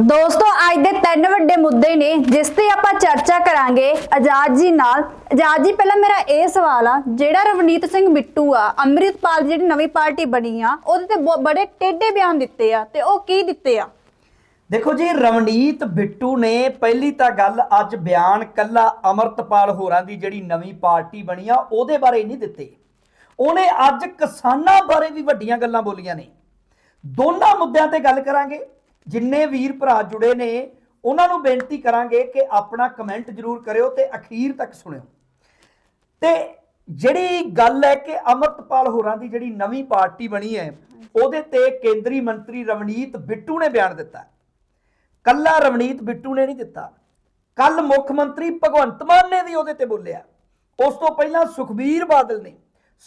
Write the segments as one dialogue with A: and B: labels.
A: ਦੋਸਤੋ, ਅੱਜ ਦੇ ਤਿੰਨ ਵੱਡੇ ਮੁੱਦੇ ਨੇ, ਜਿਸ ਤੇ ਆਪਾਂ ਚਰਚਾ ਕਰਾਂਗੇ ਆਜ਼ਾਦ ਜੀ ਨਾਲ। ਆਜ਼ਾਦ ਜੀ, ਪਹਿਲਾਂ ਮੇਰਾ ਇਹ ਸਵਾਲ ਆ, ਜਿਹੜਾ ਰਵਨੀਤ ਸਿੰਘ ਬਿੱਟੂ ਆ, ਅੰਮ੍ਰਿਤਪਾਲ ਦੀ ਜਿਹੜੀ ਨਵੀਂ ਪਾਰਟੀ ਬਣੀ ਆ, ਉਹਦੇ ਤੇ ਬਹੁਤ ਬੜੇ ਟੇਢੇ ਬਿਆਨ ਦਿੱਤੇ ਆ, ਤੇ ਉਹ ਕੀ ਦਿੱਤੇ ਆ?
B: ਦੇਖੋ ਜੀ, ਰਵਨੀਤ ਬਿੱਟੂ ਨੇ ਪਹਿਲੀ ਤਾਂ ਗੱਲ ਅੱਜ ਬਿਆਨ ਕੱਲਾ ਅਮਰਤਪਾਲ ਹੋਰਾਂ ਦੀ ਜਿਹੜੀ ਨਵੀਂ ਪਾਰਟੀ ਬਣੀ ਆ, ਉਹਦੇ ਬਾਰੇ ਨਹੀਂ ਦਿੱਤੇ। ਉਹਨੇ ਅੱਜ ਕਿਸਾਨਾਂ ਬਾਰੇ ਵੀ ਵੱਡੀਆਂ ਗੱਲਾਂ ਬੋਲੀਆਂ ਨੇ। ਦੋਨਾਂ ਮੁੱਦਿਆਂ ਤੇ ਗੱਲ ਕਰਾਂਗੇ। ਜਿੰਨੇ ਵੀਰ ਭਰਾ ਜੁੜੇ ਨੇ, ਉਹਨਾਂ ਨੂੰ ਬੇਨਤੀ ਕਰਾਂਗੇ ਕਿ ਆਪਣਾ ਕਮੈਂਟ ਜ਼ਰੂਰ ਕਰਿਓ ਤੇ ਅਖੀਰ ਤੱਕ ਸੁਣਿਓ। ਤੇ ਜਿਹੜੀ ਗੱਲ ਹੈ ਕਿ ਅਮਰਤਪਾਲ ਹੋਰਾਂ ਦੀ ਜਿਹੜੀ ਨਵੀਂ ਪਾਰਟੀ ਬਣੀ ਹੈ, ਉਹਦੇ ਤੇ ਕੇਂਦਰੀ ਮੰਤਰੀ ਰਵਨੀਤ ਬਿੱਟੂ ਨੇ ਬਿਆਨ ਦਿੱਤਾ। ਕੱਲਾ ਰਵਨੀਤ ਬਿੱਟੂ ਨੇ ਨਹੀਂ ਦਿੱਤਾ। ਕੱਲ ਮੁੱਖ ਮੰਤਰੀ ਭਗਵੰਤ ਮਾਨ ਨੇ ਵੀ ਉਹਦੇ ਤੇ ਬੋਲਿਆ। ਉਸ ਤੋਂ ਪਹਿਲਾਂ ਸੁਖਬੀਰ ਬਾਦਲ ਨੇ,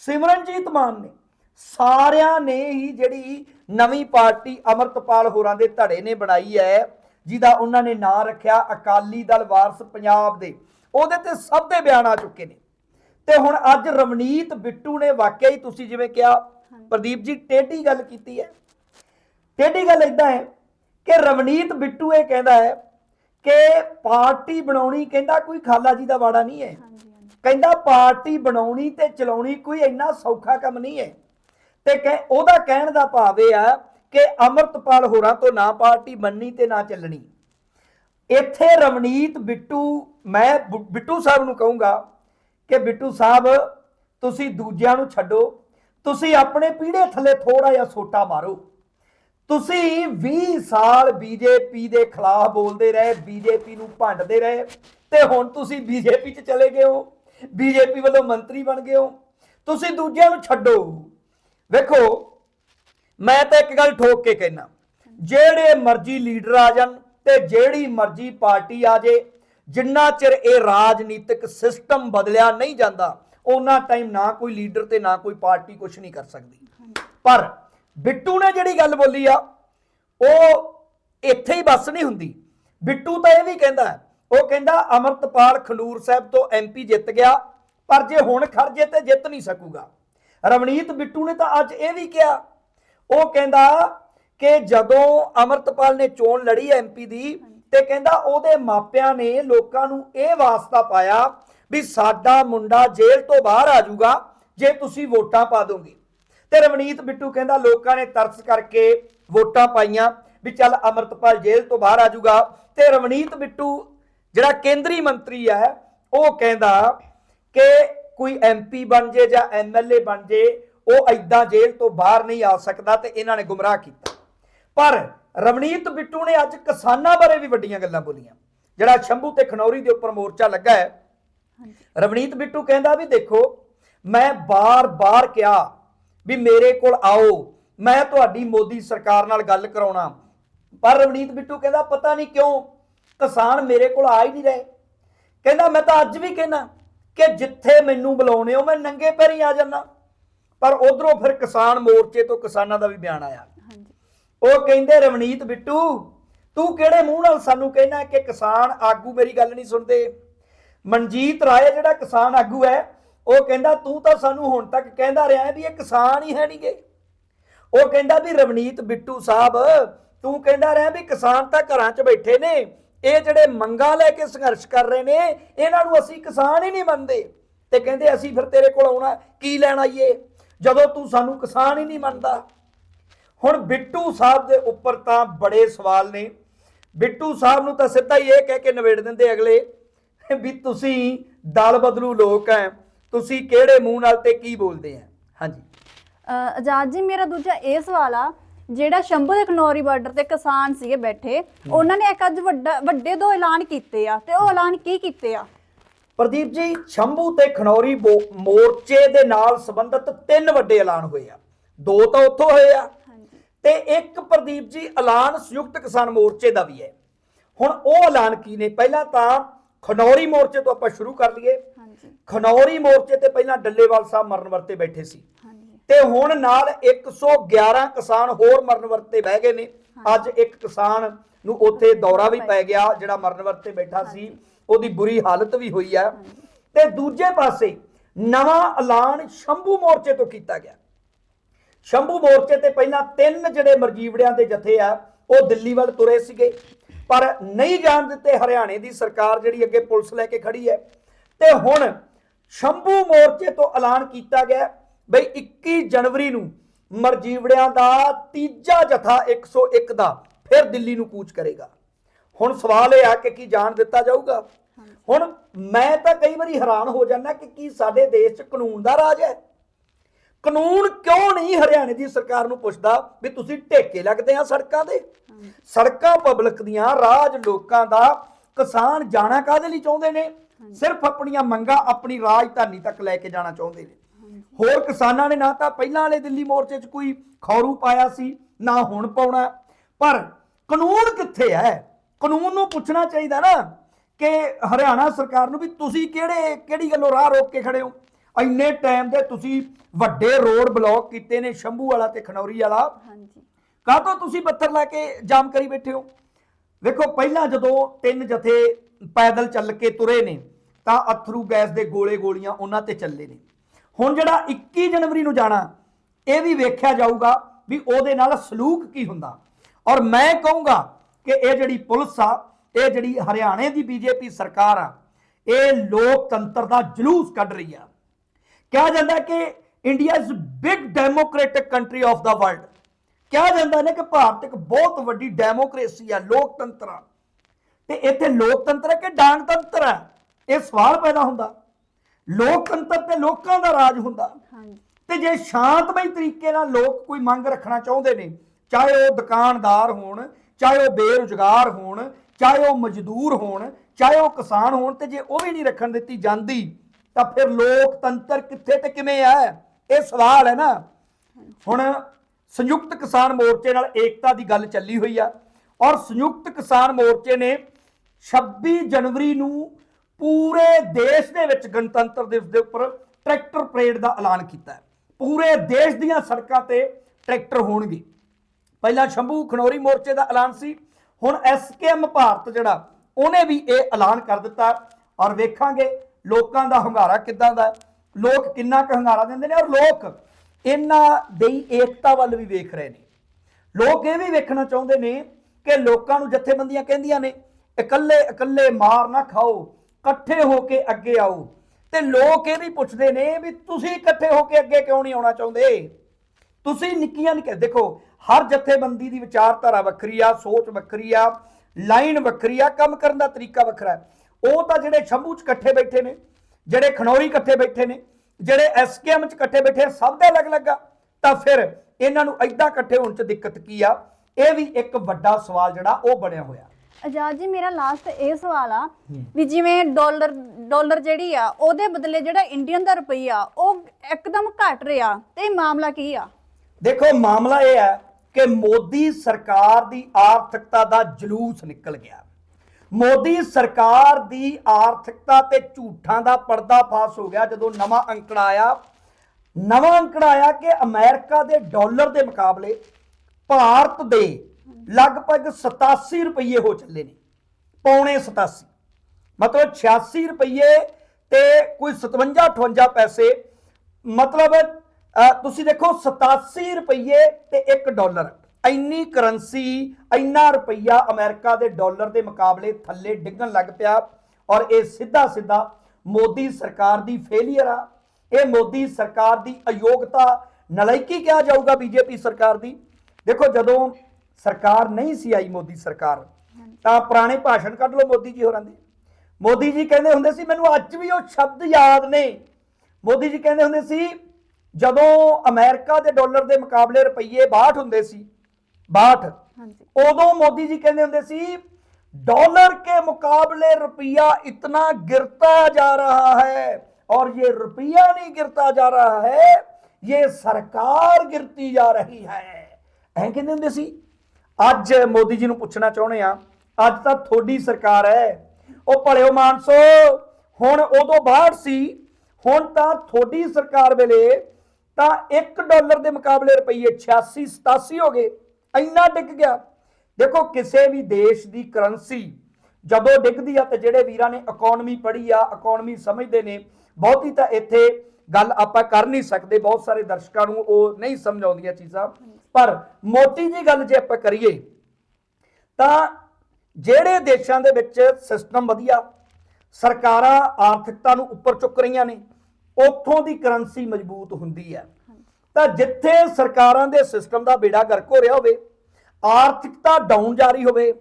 B: ਸਿਮਰਨਜੀਤ ਮਾਨ ਨੇ ਸਾਰਿਆਂ ਨੇ ਹੀ ਜਿਹੜੀ ਨਵੀਂ ਪਾਰਟੀ ਅਮਰਤਪਾਲ ਹੋਰਾਂ ਦੇ ਧੜੇ ਨੇ ਬਣਾਈ ਹੈ ਜਿਹਦਾ ਉਹਨਾਂ ਨੇ ਨਾਂ ਰੱਖਿਆ ਅਕਾਲੀ ਦਲ ਵਾਰਸ ਪੰਜਾਬ ਦੇ। ਉਹਦੇ ਤੇ ਸਭ ਦੇ ਬਿਆਨ ਆ ਚੁੱਕੇ ਨੇ। ਤੇ ਹੁਣ ਅੱਜ ਰਵਨੀਤ ਬਿੱਟੂ ਨੇ ਵਾਕਿਆ ਹੀ ਤੁਸੀਂ ਜਿਵੇਂ ਕਿਹਾ ਪ੍ਰਦੀਪ ਜੀ ਟੇਢੀ ਗੱਲ ਕੀਤੀ ਹੈ। ਟੇਢੀ ਗੱਲ ਇਦਾਂ ਹੈ ਕਿ ਰਵਨੀਤ ਬਿੱਟੂ ਇਹ ਕਹਿੰਦਾ ਹੈ ਕਿ ਪਾਰਟੀ ਬਣਾਉਣੀ ਕਹਿੰਦਾ ਕੋਈ ਖਾਲਾ ਜੀ ਦਾ ਵਾੜਾ ਨਹੀਂ ਹੈ। ਕਹਿੰਦਾ ਪਾਰਟੀ ਬਣਾਉਣੀ ਤੇ ਚਲਾਉਣੀ ਕੋਈ ਇੰਨਾ ਸੌਖਾ ਕੰਮ ਨਹੀਂ ਹੈ। ਤੇ ਕਹਿ ਉਹਦਾ ਕਹਿਣ ਦਾ ਭਾਵ ਇਹ ਆ ਕਿ ਅਮਰਤਪਾਲ ਹੋਰਾਂ ਤੋਂ ਨਾ ਪਾਰਟੀ ਬਣਨੀ ਤੇ ਨਾ ਚੱਲਣੀ। ਇੱਥੇ ਰਵਨੀਤ, ਬਿੱਟੂ, ਮੈਂ ਬ- ਬਿੱਟੂ ਸਾਹਿਬ ਨੂੰ ਕਹੂੰਗਾ ਕਿ ਬਿੱਟੂ ਸਾਹਿਬ, ਤੁਸੀਂ ਦੂਜਿਆਂ ਨੂੰ ਛੱਡੋ, ਤੁਸੀਂ ਆਪਣੇ ਪੀੜੇ ਥੱਲੇ ਥੋੜਾ ਜਿਹਾ ਸੋਟਾ ਮਾਰੋ। ਤੁਸੀਂ 20 ਸਾਲ ਬੀਜੇਪੀ ਦੇ ਖਿਲਾਫ ਬੋਲਦੇ ਰਹੇ ਬੀਜੇਪੀ ਨੂੰ ਭੰਡਦੇ ਰਹੇ ਤੇ ਹੁਣ ਤੁਸੀਂ ਬੀਜੇਪੀ 'ਚ ਚਲੇ ਗਏ ਹੋ ਬੀਜੇਪੀ ਵੱਲੋਂ ਮੰਤਰੀ ਬਣ ਗਏ ਹੋ। ਤੁਸੀਂ ਦੂਜਿਆਂ ਨੂੰ ਛੱਡੋ। ਵੇਖੋ, ਮੈਂ ਤਾਂ ਇੱਕ ਗੱਲ ਠੋਕ ਕੇ ਕਹਿਣਾ ਜਿਹੜੇ ਮਰਜ਼ੀ ਲੀਡਰ ਆ ਜਾਣ ਤੇ ਜਿਹੜੀ ਮਰਜ਼ੀ ਪਾਰਟੀ ਆ ਜੇ, ਜਿੰਨਾ ਚਿਰ ਇਹ ਰਾਜਨੀਤਿਕ ਸਿਸਟਮ ਬਦਲਿਆ ਨਹੀਂ ਜਾਂਦਾ, ਉਹਨਾਂ ਟਾਈਮ ਨਾ ਕੋਈ ਲੀਡਰ ਤੇ ਨਾ ਕੋਈ ਪਾਰਟੀ ਕੁਝ ਨਹੀਂ ਕਰ ਸਕਦੀ। ਪਰ ਬਿੱਟੂ ਨੇ ਜਿਹੜੀ ਗੱਲ ਬੋਲੀ ਆ, ਉਹ ਇੱਥੇ ਹੀ ਬਸ ਨਹੀਂ ਹੁੰਦੀ। ਬਿੱਟੂ ਤਾਂ ਇਹ ਵੀ ਕਹਿੰਦਾ ਉਹ ਕਹਿੰਦਾ ਅਮਰਤਪਾਲ ਖਡੂਰ ਸਾਹਿਬ ਤੋਂ ਐਮਪੀ ਜਿੱਤ ਗਿਆ, ਪਰ ਜੇ ਹੁਣ ਖਰਜੇ ਤੇ ਜਿੱਤ ਨਹੀਂ ਸਕੂਗਾ। ਰਵਨੀਤ ਬਿੱਟੂ ਨੇ ਤਾਂ ਅੱਜ ਇਹ ਵੀ ਕਿਹਾ। ਉਹ ਕਹਿੰਦਾ ਕਿ ਜਦੋਂ ਅਮਰਤਪਾਲ ਨੇ ਚੋਣ ਲੜੀ ਐਮਪੀ ਦੀ ਤੇ ਕਹਿੰਦਾ ਉਹਦੇ ਮਾਪਿਆਂ ਨੇ ਲੋਕਾਂ ਨੂੰ ਇਹ ਵਾਸਤਾ ਪਾਇਆ ਵੀ ਸਾਡਾ ਮੁੰਡਾ ਜੇਲ੍ਹ ਤੋਂ ਬਾਹਰ ਆ ਜਾਊਗਾ ਜੇ ਤੁਸੀਂ ਵੋਟਾਂ ਪਾ ਦੋਗੇ। ਤੇ ਰਵਨੀਤ ਬਿੱਟੂ ਕਹਿੰਦਾ ਲੋਕਾਂ ਨੇ ਤਰਸ ਕਰਕੇ ਵੋਟਾਂ ਪਾਈਆਂ ਵੀ ਚੱਲ ਅਮਰਤਪਾਲ ਜੇਲ੍ਹ ਤੋਂ ਬਾਹਰ ਆ ਜਾਊਗਾ। ਤੇ ਰਵਨੀਤ ਬਿੱਟੂ ਜਿਹੜਾ ਕੇਂਦਰੀ ਮੰਤਰੀ ਹੈ ਉਹ ਕਹਿੰਦਾ ਕਿ ਕੋਈ ਐਮਪੀ ਬਣ ਜੇ ਜਾਂ ਐਮਐਲਏ ਬਣ ਜੇ ਉਹ ਐਦਾਂ ਜੇਲ੍ਹ ਤੋਂ ਬਾਹਰ ਨਹੀਂ ਆ ਸਕਦਾ ਤੇ ਇਹਨਾਂ ਨੇ ਗੁੰਮਰਾਹ ਕੀਤਾ। ਪਰ ਰਵਨੀਤ ਬਿੱਟੂ ਨੇ ਅੱਜ ਕਿਸਾਨਾਂ ਬਾਰੇ ਵੀ ਵੱਡੀਆਂ ਗੱਲਾਂ ਬੋਲੀਆਂ। ਜਿਹੜਾ ਸ਼ੰਭੂ ਤੇ ਖਨੌਰੀ ਦੇ ਉੱਪਰ ਮੋਰਚਾ ਲੱਗਾ ਹੈ ਰਵਨੀਤ ਬਿੱਟੂ ਕਹਿੰਦਾ ਵੀ ਦੇਖੋ ਮੈਂ ਬਾਰ-ਬਾਰ ਕਿਹਾ ਵੀ ਮੇਰੇ ਕੋਲ ਆਓ ਮੈਂ ਤੁਹਾਡੀ ਮੋਦੀ ਸਰਕਾਰ ਨਾਲ ਗੱਲ ਕਰਾਉਣਾ। ਪਰ ਰਵਨੀਤ ਬਿੱਟੂ ਕਹਿੰਦਾ ਪਤਾ ਨਹੀਂ ਕਿਉਂ ਕਿਸਾਨ ਮੇਰੇ ਕੋਲ ਆ ਹੀ ਨਹੀਂ ਰਹੇ? ਕਹਿੰਦਾ ਮੈਂ ਤਾਂ ਅੱਜ ਵੀ ਕਹਿਣਾ ਕਿ ਜਿੱਥੇ ਮੈਨੂੰ ਬੁਲਾਉਣੇ ਹੋ ਮੈਂ ਨੰਗੇ ਪੈਰੀ ਆ ਜਾਣਾ ਪਰ ਉਧਰੋਂ ਫਿਰ ਕਿਸਾਨ ਮੋਰਚੇ ਤੋਂ ਕਿਸਾਨਾਂ ਦਾ ਵੀ ਬਿਆਨ ਆਇਆ। ਉਹ ਕਹਿੰਦੇ ਰਵਨੀਤ ਬਿੱਟੂ ਤੂੰ ਕਿਹੜੇ ਮੂੰਹ ਨਾਲ ਸਾਨੂੰ ਕਹਿਣਾ ਕਿ ਕਿਸਾਨ ਆਗੂ ਮੇਰੀ ਗੱਲ ਨਹੀਂ ਸੁਣਦੇ? ਮਨਜੀਤ ਰਾਏ ਜਿਹੜਾ ਕਿਸਾਨ ਆਗੂ ਹੈ ਉਹ ਕਹਿੰਦਾ ਤੂੰ ਤਾਂ ਸਾਨੂੰ ਹੁਣ ਤੱਕ ਕਹਿੰਦਾ ਰਿਹਾ ਵੀ ਇਹ ਕਿਸਾਨ ਹੀ ਹੈ ਨਹੀਂਗੇ। ਉਹ ਕਹਿੰਦਾ ਵੀ ਰਵਨੀਤ ਬਿੱਟੂ ਸਾਹਿਬ ਤੂੰ ਕਹਿੰਦਾ ਰਿਹਾ ਵੀ ਕਿਸਾਨ ਤਾਂ ਘਰਾਂ 'ਚ ਬੈਠੇ ਨੇ ਇਹ ਜਿਹੜੇ ਮੰਗਾਂ ਲੈ ਕੇ ਸੰਘਰਸ਼ ਕਰ ਰਹੇ ਨੇ, ਇਹਨਾਂ ਨੂੰ ਅਸੀਂ ਕਿਸਾਨ ਹੀ ਨਹੀਂ ਮੰਨਦੇ। ਤੇ ਕਹਿੰਦੇ ਅਸੀਂ ਫਿਰ ਤੇਰੇ ਕੋਲ ਆਉਣਾ, ਕੀ ਲੈਣ ਆਈਏ? ਜਦੋਂ ਤੂੰ ਸਾਨੂੰ ਕਿਸਾਨ ਹੀ ਨਹੀਂ ਮੰਨਦਾ। ਹੁਣ ਬਿੱਟੂ ਸਾਹਿਬ ਦੇ ਉੱਪਰ ਤਾਂ ਬੜੇ ਸਵਾਲ ਨੇ। ਬਿੱਟੂ ਸਾਹਿਬ ਨੂੰ ਤਾਂ ਸਿੱਧਾ ਹੀ ਇਹ ਕਹਿ ਕੇ ਨਵੇੜ ਦਿੰਦੇ ਅਗਲੇ ਵੀ ਤੁਸੀਂ ਦਲ ਬਦਲੂ ਲੋਕ ਹੈ ਤੁਸੀਂ ਕਿਹੜੇ ਮੂੰਹ ਨਾਲ ਤੇ ਕੀ ਬੋਲਦੇ ਆ ਹਾਂਜੀ।
A: ਆਜ਼ਾਦ ਜੀ, ਮੇਰਾ ਦੂਜਾ ਇਹ ਸਵਾਲ ਆ ਜਿਹੜਾ ਸ਼ੰਭੂ ਦੇ ਖਨੌਰੀ ਬਾਰਡਰ ਤੇ ਕਿਸਾਨ ਸੀਗੇ ਬੈਠੇ ਉਹਨਾਂ ਨੇ ਇੱਕ ਅੱਜ ਵੱਡਾ ਵੱਡੇ ਦੋ ਐਲਾਨ ਕੀਤੇ ਆ ਤੇ ਉਹ ਐਲਾਨ ਕੀ ਕੀਤੇ ਆ?
B: ਪ੍ਰਦੀਪ ਜੀ ਸ਼ੰਭੂ ਤੇ ਖਨੌਰੀ ਮੋਰਚੇ ਦੇ ਨਾਲ ਸੰਬੰਧਿਤ ਤਿੰਨ ਵੱਡੇ ਐਲਾਨ ਹੋਏ ਆ। ਦੋ ਤਾਂ ਉੱਥੋਂ ਹੋਏ ਆ। ਤੇ ਇੱਕ ਪ੍ਰਦੀਪ ਜੀ ਐਲਾਨ ਸੰਯੁਕਤ ਕਿਸਾਨ ਮੋਰਚੇ ਦਾ ਵੀ ਹੈ। ਹੁਣ ਉਹ ਐਲਾਨ ਕੀ ਨੇ? ਪਹਿਲਾਂ ਤਾਂ ਖਨੌਰੀ ਮੋਰਚੇ ਤੋਂ ਆਪਾਂ ਸ਼ੁਰੂ ਕਰ ਲਈਏ। ਖਨੌਰੀ ਮੋਰਚੇ ਤੇ ਪਹਿਲਾਂ ਡੱਲੇਵਾਲ ਸਾਹਿਬ ਮਰਨ ਵਰਤੇ ਬੈਠੇ ਸੀ। ਤੇ ਹੁਣ ਨਾਲ 111 ਕਿਸਾਨ ਹੋਰ ਮਰਨ ਵਰਤੇ ਬਹਿ ਗਏ ਨੇ। ਅੱਜ ਇੱਕ ਕਿਸਾਨ ਨੂੰ ਉੱਥੇ ਦੌਰਾ ਵੀ ਪੈ ਗਿਆ ਜਿਹੜਾ ਮਰਨ ਵਰਤੇ ਬੈਠਾ ਸੀ। ਉਹਦੀ ਬੁਰੀ ਹਾਲਤ ਵੀ ਹੋਈ ਹੈ ਤੇ ਦੂਜੇ ਪਾਸੇ ਨਵਾਂ ਐਲਾਨ ਸ਼ੰਭੂ ਮੋਰਚੇ ਤੋਂ ਕੀਤਾ ਗਿਆ। ਸ਼ੰਭੂ ਮੋਰਚੇ ਤੇ ਪਹਿਲਾਂ ਤਿੰਨ ਜਿਹੜੇ ਮਰਜੀਵੜਿਆਂ ਦੇ ਜਥੇ ਆ ਉਹ ਦਿੱਲੀ ਵੱਲ ਤੁਰੇ ਸੀਗੇ। ਪਰ ਨਹੀਂ ਜਾਣ ਦਿੱਤੇ ਹਰਿਆਣੇ ਦੀ ਸਰਕਾਰ ਜਿਹੜੀ ਅੱਗੇ ਪੁਲਿਸ ਲੈ ਕੇ ਖੜੀ ਹੈ। ਤੇ ਹੁਣ ਸ਼ੰਭੂ ਮੋਰਚੇ ਤੋਂ ਐਲਾਨ ਕੀਤਾ ਗਿਆ। ਬਈ 21 ਜਨਵਰੀ ਨੂੰ ਮਰਜੀਵੜਿਆਂ ਦਾ ਤੀਜਾ ਜਥਾ 101 ਦਾ ਫਿਰ ਦਿੱਲੀ ਨੂੰ ਕੂਚ ਕਰੇਗਾ। ਹੁਣ ਸਵਾਲ ਇਹ ਆ ਕਿ ਕੀ ਜਾਣ ਦਿੱਤਾ ਜਾਊਗਾ? ਹੁਣ ਮੈਂ ਤਾਂ ਕਈ ਵਾਰੀ ਹੈਰਾਨ ਹੋ ਜਾਂਦਾ ਕਿ ਕੀ ਸਾਡੇ ਦੇਸ਼ 'ਚ ਕਾਨੂੰਨ ਦਾ ਰਾਜ ਹੈ? ਕਾਨੂੰਨ ਕਿਉਂ ਨਹੀਂ ਹਰਿਆਣੇ ਦੀ ਸਰਕਾਰ ਨੂੰ ਪੁੱਛਦਾ ਵੀ ਤੁਸੀਂ ਢੇਕੇ ਲੱਗਦੇ ਆ ਸੜਕਾਂ ਦੇ ਸੜਕਾਂ ਪਬਲਿਕ ਦੀਆਂ ਰਾਜ ਲੋਕਾਂ ਦਾ ਕਿਸਾਨ ਜਾਣਾ ਕਾਹਦੇ ਲਈ ਚਾਹੁੰਦੇ ਨੇ? ਸਿਰਫ ਆਪਣੀਆਂ ਮੰਗਾਂ, ਆਪਣੀ ਰਾਜਧਾਨੀ ਤੱਕ ਲੈ ਕੇ ਜਾਣਾ ਚਾਹੁੰਦੇ ਨੇ। ਹੋਰ ਕਿਸਾਨਾਂ ਨੇ ਨਾ ਤਾਂ ਪਹਿਲਾਂ ਵਾਲੇ ਦਿੱਲੀ ਮੋਰਚੇ 'ਚ ਕੋਈ ਖੌਰੂ ਪਾਇਆ ਸੀ ਨਾ ਹੁਣ ਪਾਉਣਾ। ਪਰ ਕਾਨੂੰਨ ਕਿੱਥੇ ਹੈ? ਕਾਨੂੰਨ ਨੂੰ ਪੁੱਛਣਾ ਚਾਹੀਦਾ ਨਾ ਕਿ ਹਰਿਆਣਾ ਸਰਕਾਰ ਨੂੰ ਵੀ ਤੁਸੀਂ ਕਿਹੜੇ ਕਿਹੜੀ ਗੱਲੋਂ ਰਾਹ ਰੋਕ ਕੇ ਖੜੇ ਹੋ? ਇੰਨੇ ਟਾਈਮ ਦੇ ਤੁਸੀਂ ਵੱਡੇ ਰੋਡ ਬਲੌਕ ਕੀਤੇ ਨੇ ਸ਼ੰਭੂ ਵਾਲਾ ਤੇ ਖਨੌਰੀ ਵਾਲਾ।
A: ਹਾਂਜੀ।
B: ਕਾਹਤੋਂ ਤੁਸੀਂ ਪੱਥਰ ਲੈ ਕੇ ਜਾਮ ਕਰੀ ਬੈਠੇ ਹੋ? ਵੇਖੋ ਪਹਿਲਾਂ ਜਦੋਂ ਤਿੰਨ ਜਥੇ ਪੈਦਲ ਚੱਲ ਕੇ ਤੁਰੇ ਨੇ ਤਾਂ ਅਥਰੂ ਗੈਸ ਦੇ ਗੋਲੇ ਗੋਲੀਆਂ ਉਹਨਾਂ ਤੇ ਚੱਲੇ ਨੇ। ਹੁਣ ਜਿਹੜਾ 21 ਜਨਵਰੀ ਨੂੰ ਜਾਣਾ, ਇਹ ਵੀ ਵੇਖਿਆ ਜਾਊਗਾ ਵੀ ਉਹਦੇ ਨਾਲ ਸਲੂਕ ਕੀ ਹੁੰਦਾ। ਔਰ ਮੈਂ ਕਹੂੰਗਾ ਕਿ ਇਹ ਜਿਹੜੀ ਪੁਲਿਸ ਆ, ਇਹ ਜਿਹੜੀ ਹਰਿਆਣੇ ਦੀ ਬੀਜੇਪੀ ਸਰਕਾਰ ਆ, ਇਹ ਲੋਕਤੰਤਰ ਦਾ ਜਲੂਸ ਕੱਢ ਰਹੀ ਆ। ਕਿਹਾ ਜਾਂਦਾ ਕਿ India is big democratic country of the world ਕਿਹਾ ਜਾਂਦਾ ਨੇ ਕਿ ਭਾਰਤ ਇੱਕ ਬਹੁਤ ਵੱਡੀ ਡੈਮੋਕ੍ਰੇਸੀ ਆ, ਲੋਕਤੰਤਰ ਆ। ਤੇ ਇੱਥੇ ਲੋਕਤੰਤਰ ਹੈ ਕਿ ਡਾਂਗਤੰਤਰ ਹੈ? ਇਹ ਸਵਾਲ ਪੈਦਾ ਹੁੰਦਾ। ਲੋਕਤੰਤਰ ਤੇ ਲੋਕਾਂ ਦਾ ਰਾਜ ਹੁੰਦਾ।
A: ਹਾਂਜੀ।
B: ਤੇ ਜੇ ਸ਼ਾਂਤਮਈ ਤਰੀਕੇ ਨਾਲ ਲੋਕ ਕੋਈ ਮੰਗ ਰੱਖਣਾ ਚਾਹੁੰਦੇ ਨੇ ਚਾਹੇ ਉਹ ਦੁਕਾਨਦਾਰ ਹੋਣ ਚਾਹੇ ਉਹ ਬੇਰੁਜ਼ਗਾਰ ਹੋਣ ਚਾਹੇ ਉਹ ਮਜ਼ਦੂਰ ਹੋਣ ਚਾਹੇ ਉਹ ਕਿਸਾਨ ਹੋਣ ਤੇ ਜੇ ਉਹ ਵੀ ਨਹੀਂ ਰੱਖਣ ਦਿੱਤੀ ਜਾਂਦੀ ਤਾਂ ਫਿਰ ਲੋਕਤੰਤਰ ਕਿੱਥੇ ਤੇ ਕਿਵੇਂ ਹੈ? ਇਹ ਸਵਾਲ ਹੈ ਨਾ। ਹੁਣ ਸੰਯੁਕਤ ਕਿਸਾਨ ਮੋਰਚੇ ਨਾਲ ਏਕਤਾ ਦੀ ਗੱਲ ਚੱਲੀ ਹੋਈ ਆ ਔਰ ਸੰਯੁਕਤ ਕਿਸਾਨ ਮੋਰਚੇ ਨੇ 26 ਜਨਵਰੀ ਨੂੰ ਪੂਰੇ ਦੇਸ਼ ਦੇ ਵਿੱਚ ਗਣਤੰਤਰ ਦਿਵਸ ਦੇ ਉੱਪਰ ਟਰੈਕਟਰ ਪਰੇਡ ਦਾ ਐਲਾਨ ਕੀਤਾ ਹੈ। ਪੂਰੇ ਦੇਸ਼ ਦੀਆਂ ਸੜਕਾਂ ਤੇ ਟਰੈਕਟਰ ਹੋਣਗੇ। ਪਹਿਲਾਂ ਸ਼ੰਭੂ ਖਨੌਰੀ ਮੋਰਚੇ ਦਾ ਐਲਾਨ ਸੀ, ਹੁਣ ਐਸਕੇਐਮ ਭਾਰਤ ਜਿਹੜਾ, ਉਹਨੇ ਵੀ ਇਹ ਐਲਾਨ ਕਰ ਦਿੱਤਾ ਔਰ ਵੇਖਾਂਗੇ ਲੋਕਾਂ ਦਾ ਹੰਗਾਰਾ ਕਿੱਦਾਂ ਦਾ ਲੋਕ ਕਿੰਨਾ ਕੁ ਹੰਗਾਰਾ ਦਿੰਦੇ ਨੇ ਔਰ ਲੋਕ ਇਹਨਾਂ ਦੇ ਏਕਤਾ ਵੱਲ ਵੀ ਵੇਖ ਰਹੇ ਨੇ। ਲੋਕ ਇਹ ਵੀ ਵੇਖਣਾ ਚਾਹੁੰਦੇ ਨੇ ਕਿ ਲੋਕਾਂ ਨੂੰ ਜਥੇਬੰਦੀਆਂ ਕਹਿੰਦੀਆਂ ਨੇ ਇਕੱਲੇ ਇਕੱਲੇ ਮਾਰ ਨਾ ਖਾਓ ਇਕੱਠੇ ਹੋ ਕੇ ਅੱਗੇ ਆਓ। ਤੇ ਲੋਕ ਇਹ ਵੀ ਪੁੱਛਦੇ ਨੇ ਵੀ ਤੁਸੀਂ ਇਕੱਠੇ ਹੋ ਕੇ ਅੱਗੇ ਕਿਉਂ ਨਹੀਂ ਆਉਣਾ ਚਾਹੁੰਦੇ? ਤੁਸੀਂ ਨਿੱਕੀਆਂ ਨਿੱਕੀਆਂ ਦੇਖੋ ਹਰ ਜਥੇਬੰਦੀ ਦੀ ਵਿਚਾਰਧਾਰਾ ਵੱਖਰੀ ਆ ਸੋਚ ਵੱਖਰੀ ਆ ਲਾਈਨ ਵੱਖਰੀ ਆ ਕੰਮ ਕਰਨ ਦਾ ਤਰੀਕਾ ਵੱਖਰਾ ਉਹ ਤਾਂ ਜਿਹੜੇ ਸ਼ੰਭੂ ਚ ਇਕੱਠੇ ਬੈਠੇ ਨੇ ਜਿਹੜੇ ਖਨੌਰੀ ਇਕੱਠੇ ਬੈਠੇ ਨੇ ਜਿਹੜੇ ਐਸਕੇਐਮ ਚ ਇਕੱਠੇ ਬੈਠੇ ਆ, ਸਭ ਦਾ ਅਲੱਗ-ਅਲੱਗ ਆ। ਤਾਂ ਫਿਰ ਇਹਨਾਂ ਨੂੰ ਐਦਾਂ ਇਕੱਠੇ ਹੋਣ ਚ ਦਿੱਕਤ ਕੀ ਆ? ਇਹ ਵੀ ਇੱਕ ਵੱਡਾ ਸਵਾਲ ਜਿਹੜਾ ਉਹ ਬਣਿਆ ਹੋਇਆ।
A: ਆਜ਼ਾਦ ਜੀ ਮੇਰਾ ਲਾਸਟ ਇਹ ਸਵਾਲ ਆ ਵੀ ਜਿਵੇਂ ਡਾਲਰ ਡਾਲਰ ਜਿਹੜੀ ਆ ਉਹਦੇ ਬਦਲੇ ਜਿਹੜਾ ਇੰਡੀਅਨ ਦਾ ਰੁਪਈਆ ਉਹ ਇੱਕਦਮ ਘਟ ਰਿਹਾ ਤੇ ਇਹ ਮਾਮਲਾ ਕੀ ਆ?
B: ਦੇਖੋ ਮਾਮਲਾ ਇਹ ਹੈ ਕਿ ਮੋਦੀ ਸਰਕਾਰ ਦੀ ਆਰਥਿਕਤਾ ਦਾ ਜਲੂਸ ਨਿਕਲ ਗਿਆ। ਮੋਦੀ ਸਰਕਾਰ ਦੀ ਆਰਥਿਕਤਾ ਤੇ ਝੂਠਾਂ ਦਾ ਪਰਦਾਫਾਸ਼ ਹੋ ਗਿਆ ਜਦੋਂ ਨਵਾਂ ਅੰਕੜਾ ਆਇਆ। ਨਵਾਂ ਅੰਕੜਾ ਆਇਆ ਕਿ ਅਮਰੀਕਾ ਦੇ ਡਾਲਰ ਦੇ ਮੁਕਾਬਲੇ ਭਾਰਤ ਦੇ ਲਗਭਗ 87 ਰੁਪਏ ਹੋ ਚੱਲੇ ਨੇ, ਪੌਣੇ 87 ਮਤਲਬ 86 ਰੁਪਏ ਤੇ ਕੋਈ 57 58 ਪੈਸੇ, ਮਤਲਬ ਤੁਸੀਂ ਦੇਖੋ 87 ਰੁਪਏ ਤੇ 1 ਡਾਲਰ। ਇੰਨੀ ਕਰੰਸੀ, ਇੰਨਾ ਰੁਪਈਆ ਅਮਰੀਕਾ ਦੇ ਡਾਲਰ ਦੇ ਮੁਕਾਬਲੇ ਥੱਲੇ ਡਿੱਗਣ ਲੱਗ ਪਿਆ ਔਰ ਇਹ ਸਿੱਧਾ ਸਿੱਧਾ ਮੋਦੀ ਸਰਕਾਰ ਦੀ ਫੇਲਿਅਰ ਆ। ਇਹ ਮੋਦੀ ਸਰਕਾਰ ਦੀ ਅਯੋਗਤਾ ਨਲਾਇਕੀ ਕਿਹਾ ਜਾਊਗਾ ਬੀਜੇਪੀ ਸਰਕਾਰ ਦੀ। ਦੇਖੋ ਜਦੋਂ ਸਰਕਾਰ ਨਹੀਂ ਸੀ ਆਈ ਮੋਦੀ ਸਰਕਾਰ ਤਾਂ ਪੁਰਾਣੇ ਭਾਸ਼ਣ ਕੱਢ ਲਓ ਮੋਦੀ ਜੀ ਹੋਰਾਂ ਦੇ ਮੋਦੀ ਜੀ ਕਹਿੰਦੇ ਹੁੰਦੇ ਸੀ ਮੈਨੂੰ ਅੱਜ ਵੀ ਉਹ ਸ਼ਬਦ ਯਾਦ ਨੇ ਮੋਦੀ ਜੀ ਕਹਿੰਦੇ ਹੁੰਦੇ ਸੀ ਜਦੋਂ ਅਮਰੀਕਾ ਦੇ ਡਾਲਰ ਦੇ ਮੁਕਾਬਲੇ ਰੁਪਈਏ 62 ਹੁੰਦੇ ਸੀ 62
A: ਹਾਂਜੀ
B: ਉਦੋਂ ਮੋਦੀ ਜੀ ਕਹਿੰਦੇ ਹੁੰਦੇ ਸੀ डॉलर के मुकाबले रुपया इतना गिरता जा रहा है और ये रुपया नहीं गिरता जा रहा है ये सरकार गिरती जा रही है ਐਂ ਕਹਿੰਦੇ ਹੁੰਦੇ ਸੀ ਅੱਜ ਮੋਦੀ ਜੀ ਨੂੰ ਪੁੱਛਣਾ ਚਾਹੁੰਦੇ ਆ ਅੱਜ ਤਾਂ ਤੁਹਾਡੀ ਸਰਕਾਰ ਹੈ। ਉਹ ਭਲਿਓ ਮਾਨਸੋ, ਹੁਣ ਉਦੋਂ ਬਾਹਰ ਸੀ, ਹੁਣ ਤਾਂ ਤੁਹਾਡੀ ਸਰਕਾਰ ਵੇਲੇ ਤਾਂ 1 ਡਾਲਰ ਦੇ ਮੁਕਾਬਲੇ ਰੁਪਈਏ 86 87 ਹੋ ਗਏ। ਇੰਨਾ ਡਿੱਗ ਗਿਆ। ਦੇਖੋ, ਕਿਸੇ ਵੀ ਦੇਸ਼ ਦੀ ਕਰੰਸੀ ਜਦੋਂ ਡਿੱਗਦੀ ਆ ਤੇ ਜਿਹੜੇ ਵੀਰਾਂ ਨੇ ਇਕਨੋਮੀ ਪੜ੍ਹੀ ਆ ਇਕਨੋਮੀ ਸਮਝਦੇ ਨੇ, ਬਹੁਤੀ ਤਾਂ ਇੱਥੇ ਗੱਲ ਆਪਾਂ ਕਰ ਨਹੀਂ ਸਕਦੇ। ਬਹੁਤ ਸਾਰੇ ਦਰਸ਼ਕਾਂ ਨੂੰ ਉਹ ਨਹੀਂ ਸਮਝ ਆਉਂਦੀਆਂ ਚੀਜ਼ਾਂ। ਪਰ ਮੋਟੀ ਜੀ ਗੱਲ ਜੇ ਆਪਾਂ ਕਰੀਏ, ਤਾਂ ਜਿਹੜੇ ਦੇਸ਼ਾਂ ਦੇ ਵਿੱਚ ਸਿਸਟਮ ਵਧੀਆ, ਸਰਕਾਰਾਂ ਆਰਥਿਕਤਾ ਨੂੰ ਉੱਪਰ ਚੁੱਕ ਰਹੀਆਂ ਨੇ, ਉੱਥੋਂ ਦੀ ਕਰੰਸੀ ਮਜ਼ਬੂਤ ਹੁੰਦੀ ਹੈ। ਤਾਂ ਜਿੱਥੇ ਸਰਕਾਰਾਂ ਦੇ ਸਿਸਟਮ ਦਾ ਬੇੜਾ ਗਰਕ ਹੋ ਰਿਹਾ ਹੋਵੇ, ਆਰਥਿਕਤਾ ਡਾਊਨ ਜਾਰੀ ਹੋਵੇ,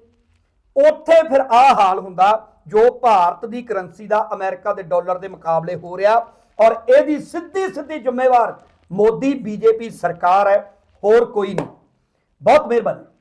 B: ਉੱਥੇ ਫਿਰ ਆਹ ਹਾਲ ਹੁੰਦਾ ਜੋ ਭਾਰਤ ਦੀ ਕਰੰਸੀ ਦਾ ਅਮਰੀਕਾ ਦੇ ਡਾਲਰ ਦੇ ਮੁਕਾਬਲੇ ਹੋ ਰਿਹਾ ਔਰ ਇਹਦੀ ਸਿੱਧੀ ਸਿੱਧੀ ਜ਼ਿੰਮੇਵਾਰ ਮੋਦੀ, ਬੀਜੇਪੀ ਸਰਕਾਰ ਹੈ। ਹੋਰ ਕੋਈ ਨਹੀਂ। ਬਹੁਤ ਮਿਹਰਬਾਨੀ।